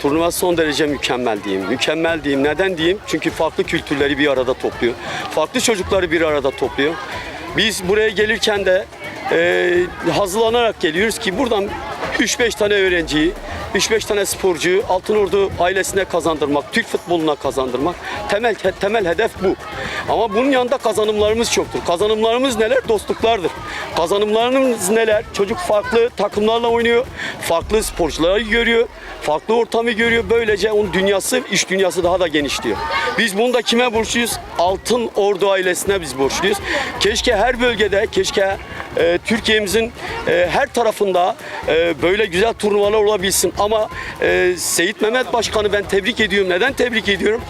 Turnuva son derece mükemmel diyeyim. Mükemmel diyeyim. Neden diyeyim? Çünkü farklı kültürleri bir arada topluyor. Farklı çocukları bir arada topluyor. Biz buraya gelirken de e, hazırlanarak geliyoruz ki buradan 3-5 tane öğrenciyi, 3-5 tane sporcuyu Altınordu ailesine kazandırmak, Türk futboluna kazandırmak temel temel hedef bu. Ama bunun yanında kazanımlarımız çoktur. Kazanımlarımız neler? Dostluklardır. Kazanımlarımız neler? Çocuk farklı takımlarla oynuyor, farklı sporcuları görüyor, farklı ortamı görüyor. Böylece onun dünyası, iş dünyası daha da genişliyor. Biz bunu da kime borçluyuz? Altın Ordu ailesine biz borçluyuz. Keşke her bölgede, keşke e, Türkiye'mizin e, her tarafında e, böyle güzel turnuvalar olabilsin. Ama e, Seyit Mehmet Başkan'ı ben tebrik ediyorum. Neden tebrik ediyorum?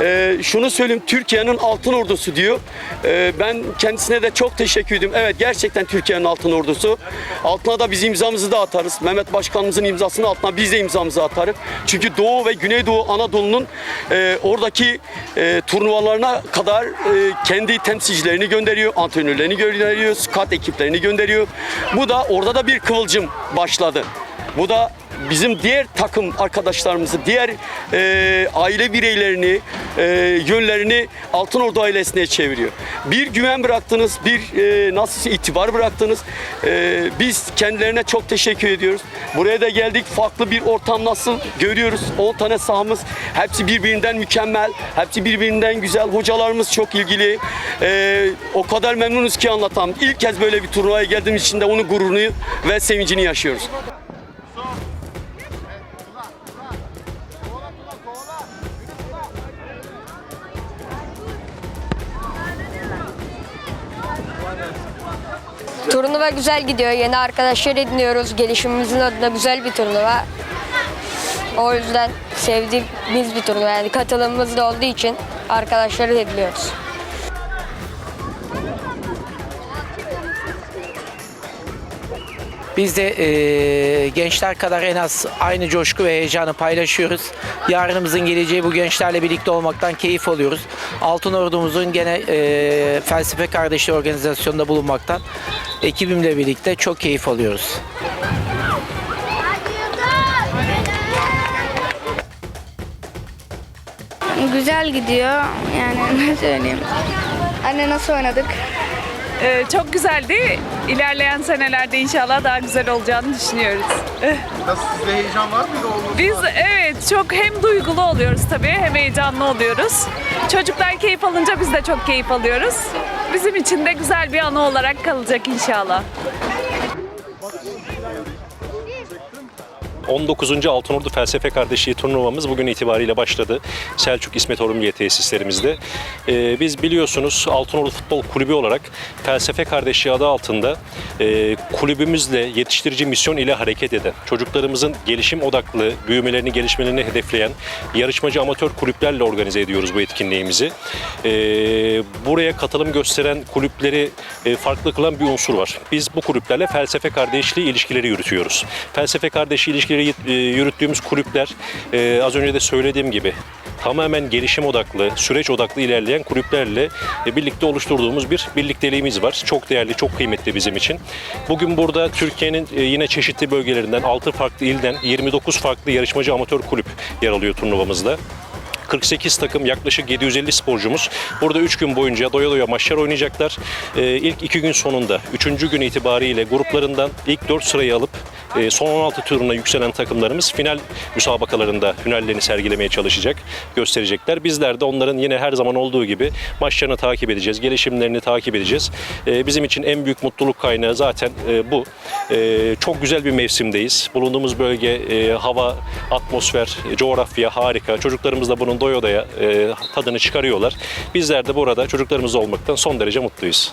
E, şunu söyleyeyim, Türkiye'nin altın ordusu diyor. E, ben kendisine de çok teşekkür ediyorum. Evet gerçekten Türkiye'nin altın ordusu. Altına da biz imzamızı da atarız. Mehmet Başkanımızın imzasının altına biz de imzamızı atarız. Çünkü Doğu ve Güneydoğu Anadolu'nun e, oradaki e, turnuvalarına kadar e, kendi temsilcilerini gönderiyor, antrenörlerini gönderiyor, scout ekiplerini gönderiyor. Bu da orada da bir kıvılcım başladı. Bu da bizim diğer takım arkadaşlarımızı, diğer e, aile bireylerini, e, yönlerini Altınordu ailesine çeviriyor. Bir güven bıraktınız, bir e, nasıl itibar bıraktınız. E, biz kendilerine çok teşekkür ediyoruz. Buraya da geldik, farklı bir ortam nasıl görüyoruz. 10 tane sahamız, hepsi birbirinden mükemmel, hepsi birbirinden güzel. Hocalarımız çok ilgili. E, o kadar memnunuz ki anlatamam. İlk kez böyle bir turnuvaya geldiğimiz için de onun gururunu ve sevincini yaşıyoruz. Turnuva güzel gidiyor. Yeni arkadaşlar ediniyoruz. Gelişimimizin adına güzel bir turnuva. O yüzden sevdiğimiz bir turnuva. Yani katılımımız da olduğu için arkadaşları ediniyoruz. Biz de eee, gençler kadar en az aynı coşku ve heyecanı paylaşıyoruz. Yarınımızın geleceği bu gençlerle birlikte olmaktan keyif alıyoruz. Altın Ordumuzun gene eee, felsefe kardeşliği organizasyonunda bulunmaktan ekibimle birlikte çok keyif alıyoruz. Güzel gidiyor. Yani ne söyleyeyim. Anne nasıl oynadık? Ee, çok güzeldi. İlerleyen senelerde inşallah daha güzel olacağını düşünüyoruz. Nasıl sizde heyecan var mıydı oğlunuz? Biz evet çok hem duygulu oluyoruz tabii hem heyecanlı oluyoruz. Çocuklar keyif alınca biz de çok keyif alıyoruz. Bizim için de güzel bir anı olarak kalacak inşallah. 19. Altınordu Felsefe Kardeşliği turnuvamız bugün itibariyle başladı. Selçuk İsmet Orumye tesislerimizde. Ee, biz biliyorsunuz Altınordu Futbol Kulübü olarak Felsefe Kardeşliği adı altında e, kulübümüzle yetiştirici misyon ile hareket eden, çocuklarımızın gelişim odaklı, büyümelerini, gelişmelerini hedefleyen yarışmacı amatör kulüplerle organize ediyoruz bu etkinliğimizi. Ee, buraya katılım gösteren kulüpleri e, farklı kılan bir unsur var. Biz bu kulüplerle felsefe kardeşliği ilişkileri yürütüyoruz. Felsefe kardeşliği ilişkileri e, yürüttüğümüz kulüpler e, az önce de söylediğim gibi tamamen gelişim odaklı, süreç odaklı ilerleyen kulüplerle e, birlikte oluşturduğumuz bir birlikteliğimiz var. Çok değerli, çok kıymetli bizim için. Bugün burada Türkiye'nin e, yine çeşitli bölgelerinden 6 farklı ilden 29 farklı yarışmacı amatör kulüp yer alıyor turnuvamızda. 48 takım yaklaşık 750 sporcumuz burada 3 gün boyunca doya doya maçlar oynayacaklar. Ee, ilk 2 gün sonunda 3. gün itibariyle gruplarından ilk 4 sırayı alıp e, son 16 turuna yükselen takımlarımız final müsabakalarında hünerlerini sergilemeye çalışacak, gösterecekler. Bizler de onların yine her zaman olduğu gibi maçlarını takip edeceğiz, gelişimlerini takip edeceğiz. Ee, bizim için en büyük mutluluk kaynağı zaten e, bu. Ee, çok güzel bir mevsimdeyiz. Bulunduğumuz bölge, e, hava, atmosfer, coğrafya harika. Çocuklarımız da bunun doya doya e, tadını çıkarıyorlar. Bizler de burada çocuklarımız olmaktan son derece mutluyuz.